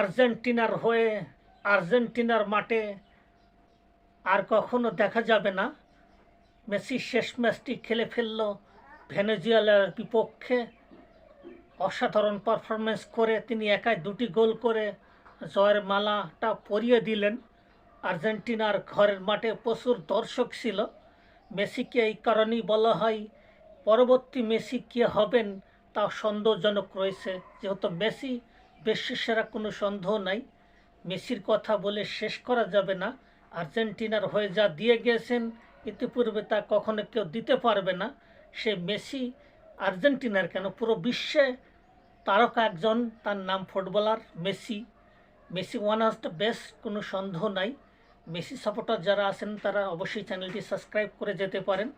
আর্জেন্টিনার হয়ে, আর্জেন্টিনার মাঠে আর কখনো দেখা যাবে না। মেসি শেষ ম্যাচটি খেলে ফেলল ভেনেজুয়েলার বিপক্ষে। অসাধারণ পারফরমেন্স করে তিনি একাই দুটি গোল করে জয়ের মালাটা পরিয়ে দিলেন। আর্জেন্টিনার ঘরের মাঠে প্রচুর দর্শক ছিল। মেসিকে এই কারণেই বলা হয়, পরবর্তী মেসি কে হবেন তা সন্দেহজনক রয়েছে। যেহেতু মেসি বিশ্বসেরা কোনো সন্দেহ নাই। মেসির কথা বলে শেষ করা যাবে না। আর্জেন্টিনার হয়ে যা দিয়ে গিয়েছেন ইতিপূর্বে তা কখনো কেউ দিতে পারবে না। সে মেসি আর্জেন্টিনার কেন? পুরো বিশ্বে তারকা একজন, তার নাম footballer Messi. Messi one of the best কোনো সন্দেহ নাই। মেসি সাপোর্টার যারা আছেন, তারা অবশ্যই চ্যানেলটি সাবস্ক্রাইব করে যেতে পারেন।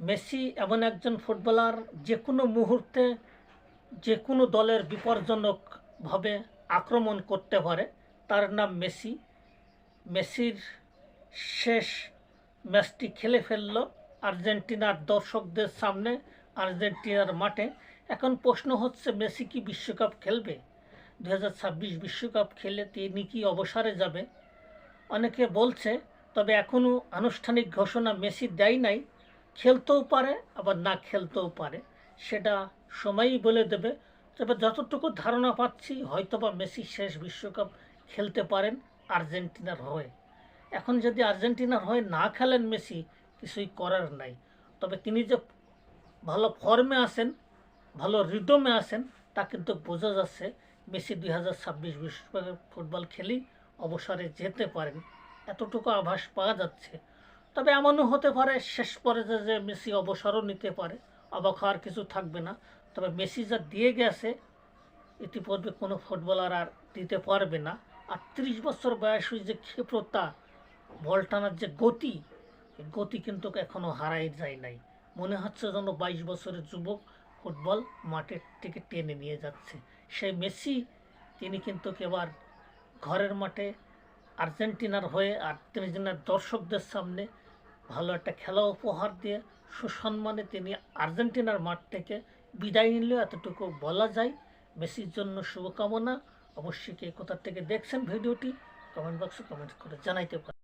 মেসি এমন একজন ফুটবলার, যে কোনো মুহূর্তে, যে কোনো দলের বিপজ্জনকভাবে আক্রমণ করতে পারে। তার নাম মেসি। মেসির শেষ ম্যাচটি খেলে ফেলল আর্জেন্টিনার দর্শকদের সামনে আর্জেন্টিনার মাঠে। এখন প্রশ্ন হচ্ছে, মেসি কি বিশ্বকাপ খেলবে? দু বিশ্বকাপ খেলে তিনি কি অবসরে যাবে? অনেকে বলছে, তবে এখনও আনুষ্ঠানিক ঘোষণা মেসি দেয় নাই। খেলতেও পারে, আবার না খেলতেও পারে। সেটা সময়ই বলে দেবে। তবে যতটুকু ধারণা পাচ্ছি, হয়তোবা মেসি শেষ বিশ্বকাপ খেলতে পারেন আর্জেন্টিনার হয়ে। এখন যদি আর্জেন্টিনার হয়ে না খেলেন মেসি, কিছুই করার নাই। তবে তিনি যে ভালো ফর্মে আছেন, ভালো রিদমে আছেন, তা কিন্তু বোঝা যাচ্ছে মেসি দুই হাজার ছাব্বিশ বিশ্বকাপের ফুটবল খেলেই অবসরে যেতে পারেন। এতটুকু আভাস পাওয়া যাচ্ছে। তবে এমনও হতে পারে, শেষ পর্যায়ে যে মেসি অবসরও নিতে পারে, অবাক হওয়ার কিছু থাকবে না। তবে মেসি যা দিয়ে গেছে, ইতিপূর্বে কোনো ফুটবলার আর দিতে পারবে না। আর ত্রিশ বছর বয়সী যে ক্ষিপ্রতা বল টানার যে গতি গতি কিন্তু এখনও হারাই যায় নাই। মনে হচ্ছে যেন বাইশ বছরের যুবক ফুটবল মাঠের থেকে টেনে নিয়ে যাচ্ছে। সেই মেসি, তিনি কিন্তু এবার ঘরের মাঠে আর্জেন্টিনার হয়ে আর্জেন্টিনার দর্শকদের সামনে ভালো একটা খেলা উপহার দিয়ে সুসম্মানে তিনি আর্জেন্টিনার মাঠ থেকে বিদায় নিলেও এতটুকু বলা যায়। মেসির জন্য শুভকামনা। অবশ্যই কে কোথা থেকে দেখছেন ভিডিওটি কমেন্ট বক্সে কমেন্ট করে জানাইতে পারেন।